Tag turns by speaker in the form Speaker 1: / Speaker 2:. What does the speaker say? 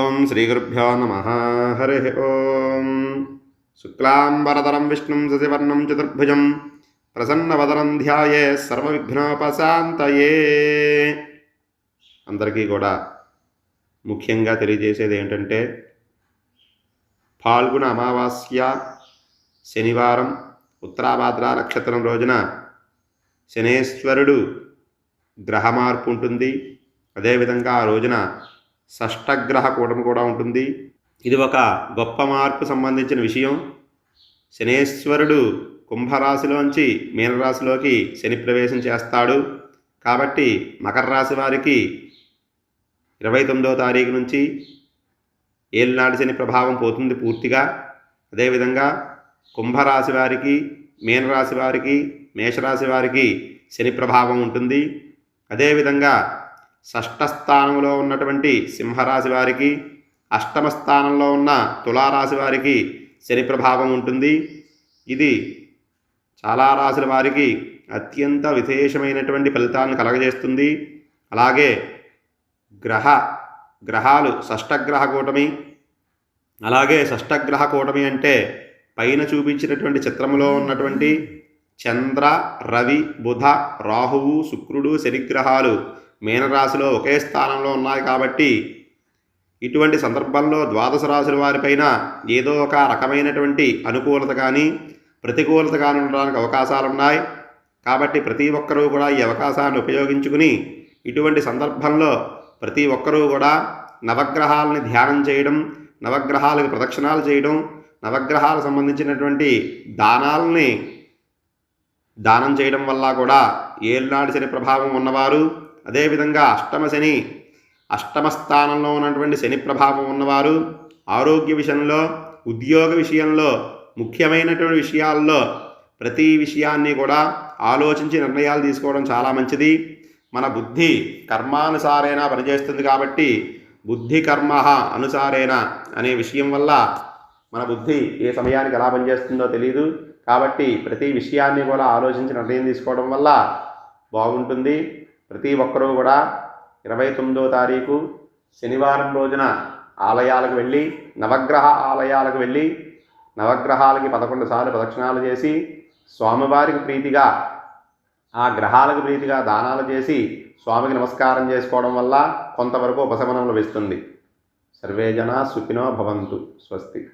Speaker 1: ఓం శ్రీగురుభ్యో నమ. హరి ఓం. శుక్లాంబరదరం విష్ణుం శశివర్ణం చతుర్భుజం. ప్రసన్నవదనం ధ్యాయే సర్వవిఘ్నోపశాంతయే. అందరికీ కూడా ముఖ్యంగా తెలియజేసేది ఏంటంటే పాల్గొన అమావాస్య శనివారం ఉత్తరాభాద్ర నక్షత్రం రోజున శనేశ్వరుడు గ్రహ మార్పు ఉంటుంది. అదేవిధంగా ఆ రోజున షష్టగ్రహ కూటమి కూడా ఉంటుంది. ఇది ఒక గొప్ప మార్పు సంబంధించిన విషయం. శనేశ్వరుడు కుంభరాశిలోంచి మీనరాశిలోకి శని ప్రవేశం చేస్తాడు. కాబట్టి మకర రాశి వారికి ఇరవై తొమ్మిదవ తారీఖు నుంచి ఏలినాటి శని ప్రభావం పోతుంది పూర్తిగా. అదేవిధంగా కుంభరాశి వారికి మీనరాశి వారికి మేషరాశి వారికి శని ప్రభావం ఉంటుంది. అదేవిధంగా షష్ఠ స్థానంలో ఉన్నటువంటి సింహరాశి వారికి అష్టమ స్థానంలో ఉన్న తులారాశి వారికి శని ప్రభావం ఉంటుంది. ఇది చాలా రాశుల వారికి అత్యంత విశేషమైనటువంటి ఫలితాలను కలగజేస్తుంది. అలాగే గ్రహ గ్రహాలు షష్టగ్రహ కూటమి అలాగే షష్టగ్రహ కూటమి అంటే పైన చూపించినటువంటి చిత్రంలో ఉన్నటువంటి చంద్ర రవి బుధ రాహువు శుక్రుడు శనిగ్రహాలు మీనరాశిలో ఒకే స్థానంలో ఉన్నాయి కాబట్టి ఇటువంటి సందర్భంలో ద్వాదశ రాశుల వారిపైన ఏదో ఒక రకమైనటువంటి అనుకూలత కానీ ప్రతికూలత కానీ ఉండడానికి అవకాశాలు ఉన్నాయి కాబట్టి ప్రతి ఒక్కరూ కూడా ఈ అవకాశాన్ని ఉపయోగించుకుని ఇటువంటి సందర్భంలో ప్రతి ఒక్కరూ కూడా నవగ్రహాలని ధ్యానం చేయడం నవగ్రహాలకు ప్రదక్షిణాలు చేయడం నవగ్రహాలకు సంబంధించినటువంటి దానాలని దానం చేయడం వల్ల కూడా ఏళ్ళనాడు శని ప్రభావం ఉన్నవారు అదేవిధంగా అష్టమ శని. అష్టమ స్థానంలో ఉన్నటువంటి శని ప్రభావం ఉన్నవారు ఆరోగ్య విషయంలో ఉద్యోగ విషయంలో ముఖ్యమైనటువంటి విషయాల్లో ప్రతి విషయాన్ని కూడా ఆలోచించి నిర్ణయాలు తీసుకోవడం చాలా మంచిది. మన బుద్ధి కర్మానుసారేనా పనిచేస్తుంది కాబట్టి బుద్ధి కర్మ అనుసారేణ అనే విషయం వల్ల మన బుద్ధి ఏ సమయానికి ఎలా పనిచేస్తుందో తెలియదు కాబట్టి ప్రతి విషయాన్ని కూడా ఆలోచించి నిర్ణయం తీసుకోవడం వల్ల బాగుంటుంది. ప్రతి ఒక్కరూ కూడా ఇరవై తొమ్మిదో తారీఖు శనివారం రోజున ఆలయాలకు వెళ్ళి నవగ్రహ ఆలయాలకు వెళ్ళి నవగ్రహాలకి పదకొండు సార్లు ప్రదక్షిణాలు చేసి స్వామివారికి ప్రీతిగా ఆ గ్రహాలకు ప్రీతిగా దానాలు చేసి స్వామికి నమస్కారం చేసుకోవడం వల్ల కొంతవరకు ఉపశమనం లభిస్తుంది. సర్వే జనా సుఖినో భవంతు. స్వస్తి.